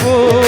গো।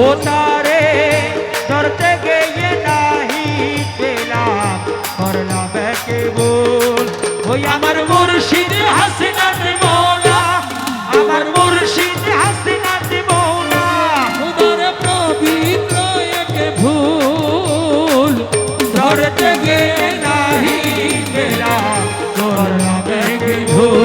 होता रे डरते गए नहीं तेरा। करना बैके बोल আমার মুর্শিদ হাসনাত মৌলা আমার মুর্শিদ হাসনাত মৌলা উদর পবিত্র এক ভুল ধরতে গে নাহি তেরা করনা बैके ভুল